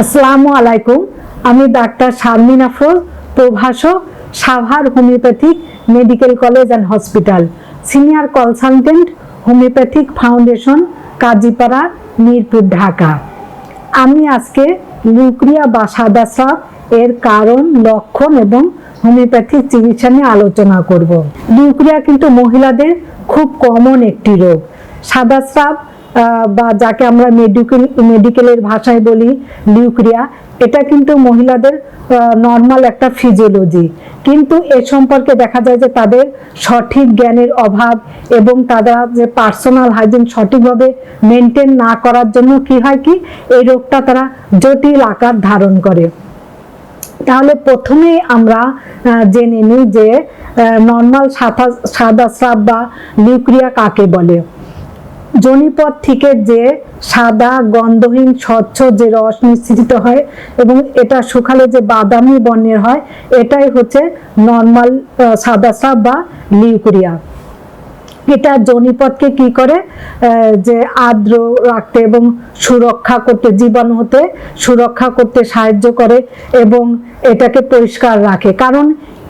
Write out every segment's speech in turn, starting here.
আসসালামু আলাইকুম। আমি ডাক্তার শারমিন আফরোজ, প্রভাষক, Savar homeopathic medical college and hospital, senior consultant, homeopathic foundation, Kazipara, Mirpur, Dhaka. আমি আজকে লিউক্রিয়া বা সাদা এর কারণ, লক্ষণ এবং হোমিওপ্যাথিক চিকিৎসা নিয়ে আলোচনা করব। লিউক্রিয়া কিন্তু মহিলাদের খুব কমন একটি রোগ। সাদা স্রাব বা যাকে আমরা মেডিকেল মেডিকেলের ভাষায় বলি লিউক্রিয়া এটা কিন্তু মহিলাদের নর্মাল একটা ফিজিওলজি কিন্তু এ সম্পর্কে দেখা যায় যে তাদের সঠিক জ্ঞানের অভাব এবং তারা যে পার্সোনাল হাইজিন সঠিকভাবে মেনটেন না করার জন্য কি হয় কি, এই রোগটা তারা জটিল আকার ধারণ করে। তাহলে প্রথমেই আমরা জেনে নিই যে নর্মাল সাদা সাদা স্রাব বা লিউক্রিয়া কাকে বলে? জনিপথ থেকে যে সাদা, গন্ধহীন, স্বচ্ছ যে রস নিঃসৃত হয় এবং এটা শুকালে যে বাদামি বর্ণের হয়, এটাই হচ্ছে নর্মাল সাদা স্রাব বা লিউক্রিয়া। এটা জনিপথকে কি করে? যে আর্দ্র রাখতে এবং সুরক্ষা করতে, জীবাণু হতে সুরক্ষা করতে সাহায্য করে এবং এটাকে পরিষ্কার রাখে। কারণ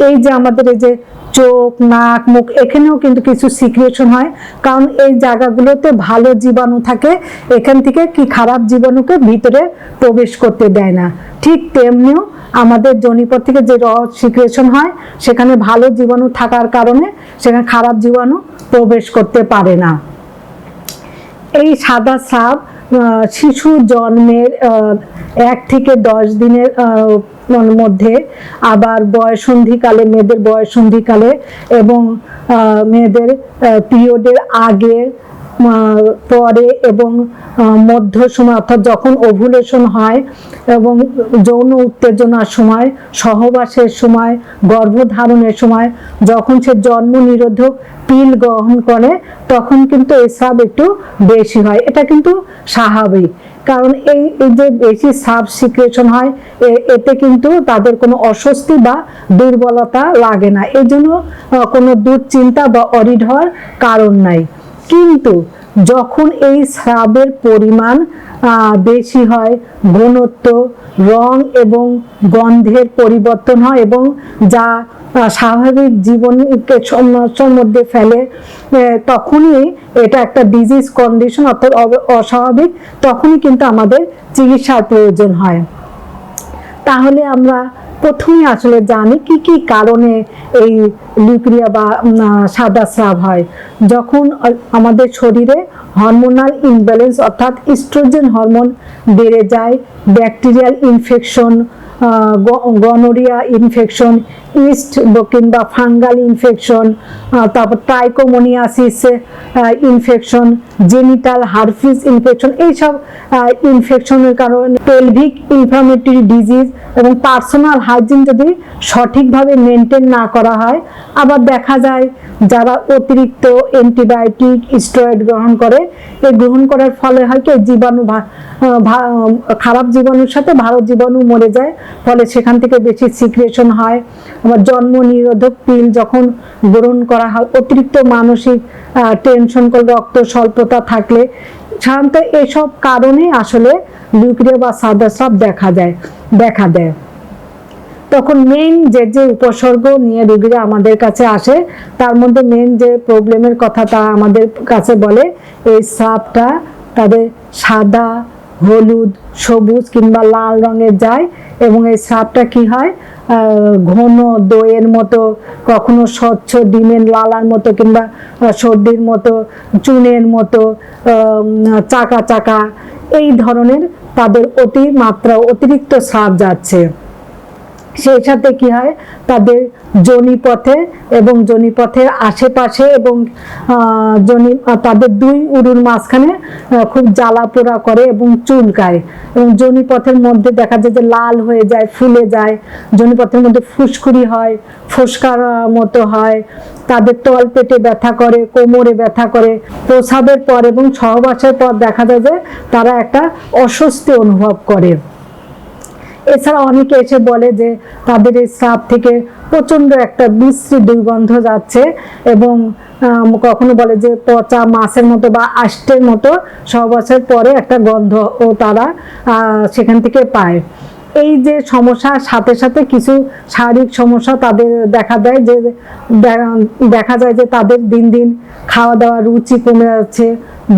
এই যে আমাদের এই যে চোখ, নাক, মুখ, এখানেও কিন্তু কিছু সিক্রেশন হয়। কারণ এই জায়গাগুলোতে ভালো জীবাণু থাকে, এখান থেকে কি খারাপ জীবাণুকে ভিতরে প্রবেশ করতে দেয় না। ঠিক তেমনিও আমাদের জনিপথ থেকে যে রস সিক্রেশন হয়, সেখানে ভালো জীবাণু থাকার কারণে সেখানে খারাপ জীবাণু প্রবেশ করতে পারে না। এই সাদা সাপ শিশু জন্মের এক থেকে দশ দিনের মধ্যে আবার বয়সন্ধিকালে, মেয়েদের বয়সন্ধিকালে এবং মেয়েদের পিরিয়ডের আগে পরে এবং মধ্য সময় অর্থাৎ যখন ওভুলেশন হয় এবং যৌন উত্তেজনার সময়, সহবাসের সময়, গর্ভধারণের সময়, যখন সে জন্ম নিরোধক পিল গ্রহণ করে, তখন কিন্তু এসব একটু বেশি হয়। এটা কিন্তু স্বাভাবিক। কারণ এই যে বেশি সাব সিক্রেশন হয় এতে কিন্তু তাদের কোনো অস্বস্তি বা দুর্বলতা লাগে না। এই জন্য কোনো দুশ্চিন্তা বা অরিড হওয়ার কারণ নাই। কিন্তু যখন এই স্রাবের পরিমাণ বেশি হয়, ঘনত্ব, রং এবং গন্ধের পরিবর্তন হয় এবং যা স্বাভাবিক জীবনকে সমস্যার মধ্যে ফেলে তখনই এটা একটা ডিজিজ কন্ডিশন অর্থাৎ অস্বাভাবিক, তখনই কিন্তু আমাদের চিকিৎসার প্রয়োজন হয়। তাহলে আমরা প্রথমে আসলে জানি কি কি কারণে এই লিউক্রিয়া বা সাদা স্রাব হয়। যখন আমাদের শরীরে হরমোনাল ইমব্যালেন্স অর্থাৎ স্ট্রোজেন হরমোন বেড়ে যায় bacterial infection gonorrhoea infection yeast কিংবা ফাঙ্গাল ইনফেকশন তারপর trichomoniasis infection genital herpes infection এইসব ইনফেকশনের কারণে পেলভিক ইনফ্লামেটরি ডিজিজ এবং পার্সোনাল হাইজিন যদি সঠিকভাবে মেনটেন না করা হয়, আবার দেখা যায় যারা অতিরিক্ত অ্যান্টিবায়োটিক স্টেরয়েড গ্রহণ করে, এই গ্রহণ করার ফলে হয় কি, জীবাণু খারাপ জীবাণুর সাথে ভালো জীবাণু মরে যায়। ফলে সেখান থেকে বেশি সিক্রেশন হয়। আবার জন্ম নিরোধক পিল যখন গ্রহণ করা হয়, অতিরিক্ত মানসিক টেনশন করে, রক্ত স্বল্পতা থাকলে। সাধারণত এসব কারণে আসলে লিউক্রিয়া বা সাদা স্রাব দেখা যায়, দেখা দেয়। তখন মেইন যে যে উপসর্গ নিয়ে রোগীরা আমাদের কাছে আসে, তার মধ্যে মেইন যে প্রবলেমের কথা তা আমাদের কাছে বলে, এই সাপটা তাদের সাদা, হলুদ, সবুজ কিংবা লাল রঙের যায় এবং এই সাপটা কি হয় ঘন দইয়ের মতো, কখনো স্বচ্ছ ডিমের লালার মতো কিংবা সর্দির মতো, চুনের মতো চাকা চাকা, এই ধরনের তাদের অতি মাত্রা অতিরিক্ত সাপ যাচ্ছে। সেই সাথে কি হয়? তাদের জনিপথে এবং জনিপথের আশেপাশে এবং জনি, তাদের দুই উরুর মাঝখানে খুব জ্বালা পোড়া করে এবং চুলকায়। এবং জনিপথের মধ্যে দেখা যায় যে লাল হয়ে যায়, ফুলে যায়। জনিপথের মধ্যে ফুসকুড়ি হয়, ফুসকার মতো হয়। তাদের তল পেটে ব্যথা করে, কোমরে ব্যথা করে। প্রসাবের পর এবং সহবাসের পর দেখা যায় যে তারা একটা অস্বস্তি অনুভব করে। এছাড়া অনেকে এসে বলে যে তাদের এই স্রাব থেকে প্রচণ্ড একটা বিশ্রী দুর্গন্ধ যাচ্ছে এবং কখনো বলে যে পচা মাছের মতো বা আষ্টের মতো বছর পরে একটা গন্ধ ও তারা সেখান থেকে পায়। এই যে সমস্যার সাথে সাথে কিছু শারীরিক সমস্যা তাদের দেখা দেয় যে দেখা যায় যে তাদের দিন দিন খাওয়া দাওয়া রুচি কমে যাচ্ছে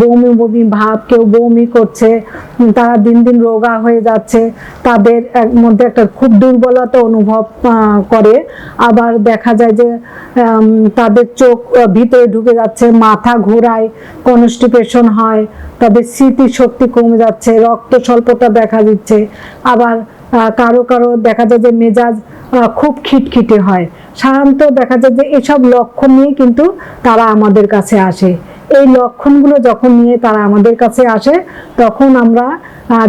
বমি বমি ভাব, কেউ বমি করছে, তারা দিন দিন রোগা হয়ে যাচ্ছে, তাদের মধ্যে একটা খুব দুর্বলতা অনুভব করে। আবার দেখা যায় যে তাদের চোখ ভিতরে ঢুকে যাচ্ছে, মাথা ঘোরায়, কনস্টিপেশন হয়, তাদের স্মৃতিশক্তি কমে যাচ্ছে, রক্ত স্বল্পতা দেখা দিচ্ছে। আবার কারও কারও দেখা যায় যে মেজাজ খুব খিটখিটে হয়। সাধারণত দেখা যায় যে এসব লক্ষণ নিয়ে কিন্তু তারা আমাদের কাছে আসে। এই লক্ষণগুলো যখন নিয়ে তারা আমাদের কাছে আসে, তখন আমরা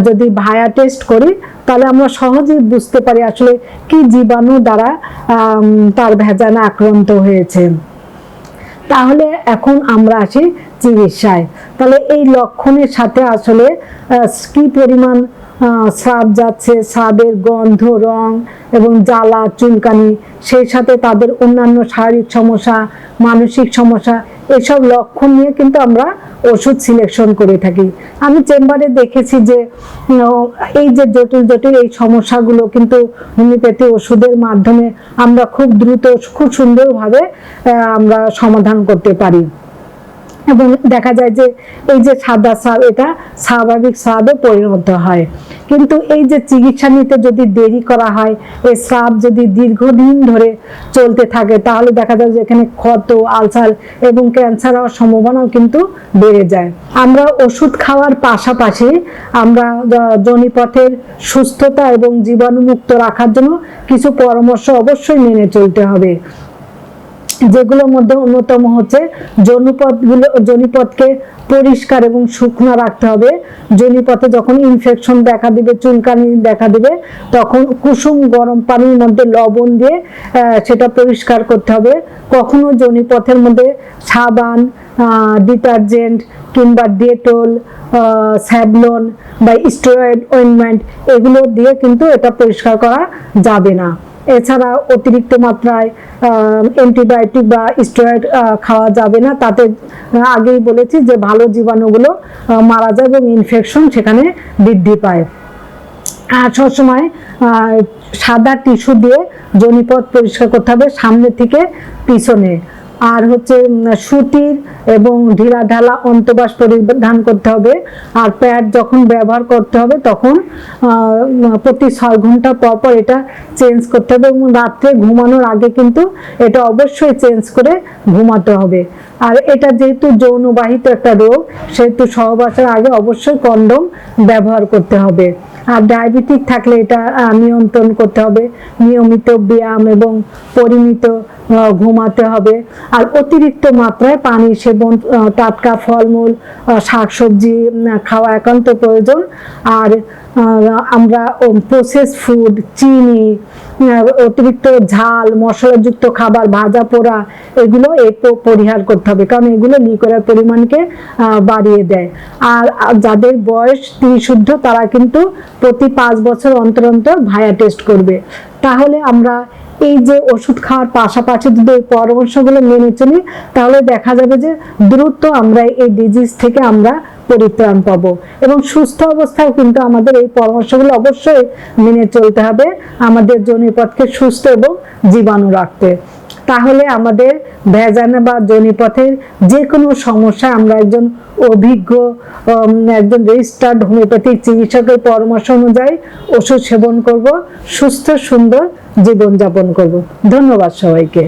যদি ভায়া টেস্ট করি, তাহলে আমরা সহজেই বুঝতে পারি আসলে কি জীবাণু দ্বারা তার ভেজানে আক্রান্ত হয়েছে। তাহলে এখন আমরা আসি চিকিৎসায়। তাহলে এই লক্ষণের সাথে আসলে কি পরিমাণ স্রাব যাচ্ছে, স্রাবের গন্ধ, রং এবং জ্বালা, চুলকানি, সেই সাথে তাদের অন্যান্য শারীরিক সমস্যা, মানসিক সমস্যা এসব লক্ষণ নিয়ে কিন্তু আমরা ওষুধ সিলেকশন করে থাকি। আমি চেম্বারে দেখেছি যে এই যে জটিল জটিল এই সমস্যাগুলো কিন্তু হোমিওপ্যাথি ওষুধের মাধ্যমে আমরা খুব দ্রুত, খুব সুন্দরভাবে আমরা সমাধান করতে পারি। এবং দেখা যায় যে এই যে সাদা স্রাব এটা স্বাভাবিক স্রাবে পরিণত হয়। কিন্তু এই যে চিকিৎসা নিতে যদি দেরি করা হয় এই স্রাব যদি দীর্ঘদিন ধরে চলতে থাকে, তাহলে দেখা যায় যে এখানে ক্ষত, আলসার এবং ক্যান্সার হওয়ার সম্ভাবনাও কিন্তু বেড়ে যায়। আমরা ওষুধ খাওয়ার পাশাপাশি আমরা জনিপথের সুস্থতা এবং জীবাণুমুক্ত রাখার জন্য কিছু পরামর্শ অবশ্যই মেনে চলতে হবে। যেগুলোর মধ্যে অন্যতম হচ্ছে জনুপথগুলো জনিপথকে পরিষ্কার এবং শুকনো রাখতে হবে। জনিপথে যখন ইনফেকশন দেখা দিবে, চুলকানি দেখা দিবে, তখন কুসুম গরম পানির মধ্যে লবণ দিয়ে সেটা পরিষ্কার করতে হবে। কখনো জনিপথের মধ্যে সাবান ডিটারজেন্ট কিংবা ডেটল স্যাবলন বা স্টেরয়েড অয়েনমেন্ট এগুলো দিয়ে কিন্তু এটা পরিষ্কার করা যাবে না। এছাড়া অতিরিক্ত মাত্রায় অ্যান্টিবায়োটিক বা স্টেরয়েড খাওয়া যাবে না। তাতে আগেই বলেছি যে ভালো জীবাণুগুলো মারা যায় এবং ইনফেকশন সেখানে বৃদ্ধি পায়। আর সবসময় সাদা টিস্যু দিয়ে জনিপথ পরিষ্কার করতে হবে সামনে থেকে পিছনে। আর হচ্ছে সুতির এবং ঢিলা ঢালা অন্তবাস পরিধান করতে হবে। আর প্যাড যখন ব্যবহার করতে হবে, তখন প্রতি ছয় ঘণ্টা পর পর এটা চেঞ্জ করতে হবে এবং রাত্রে ঘুমানোর আগে কিন্তু এটা অবশ্যই চেঞ্জ করে ঘুমাতে হবে। আর এটা যেহেতু যৌনবাহিত একটা রোগ, সেহেতু সহবাসের আগে অবশ্যই কন্ডম ব্যবহার করতে হবে। আর ডায়াবেটিক থাকলে এটা নিয়ন্ত্রণ করতে হবে। নিয়মিত ব্যায়াম এবং পরিমিত ঘুমাতে হবে। আর অতিরিক্ত মাত্রায় পানি সেবন টাটকা ফলমূল শাকসবজি খাওয়া একান্ত প্রয়োজন। আর আমরা প্রসেস ফুড চিনি অতিরিক্ত ঝাল, মশলাযুক্ত খাবার, ভাজা পোড়া, এগুলো একটু পরিহার করতে হবে। কারণ এগুলো লিকোরের পরিমাণকে বাড়িয়ে দেয়। আর যাদের বয়স শুদ্ধ তারা কিন্তু প্রতি পাঁচ বছর অন্তর অন্তর ভায়া টেস্ট করবে। তাহলে আমরা এই যে ওষুধ খাওয়ার পাশাপাশি যদি এই পরামর্শগুলো মেনে চলি, তাহলে দেখা যাবে যে দ্রুত আমরা এই ডিজিজ থেকে আমরা পরিত্রাণ পাবো। এবং সুস্থ অবস্থায় কিন্তু আমাদের এই পরামর্শগুলো অবশ্যই মেনে চলতে হবে, আমাদের জনিপথকে সুস্থ এবং জীবাণু রাখতে। তাহলে আমাদের ভেজানে বা জনিপথের যে কোনো সমস্যা আমরা একজন অভিজ্ঞ একজন রেজিস্টার্ড হোমিওপ্যাথিক চিকিৎসকের পরামর্শ অনুযায়ী ওষুধ সেবন করব, সুস্থ, সুন্দর জীবনযাপন করব। ধন্যবাদ সবাইকে।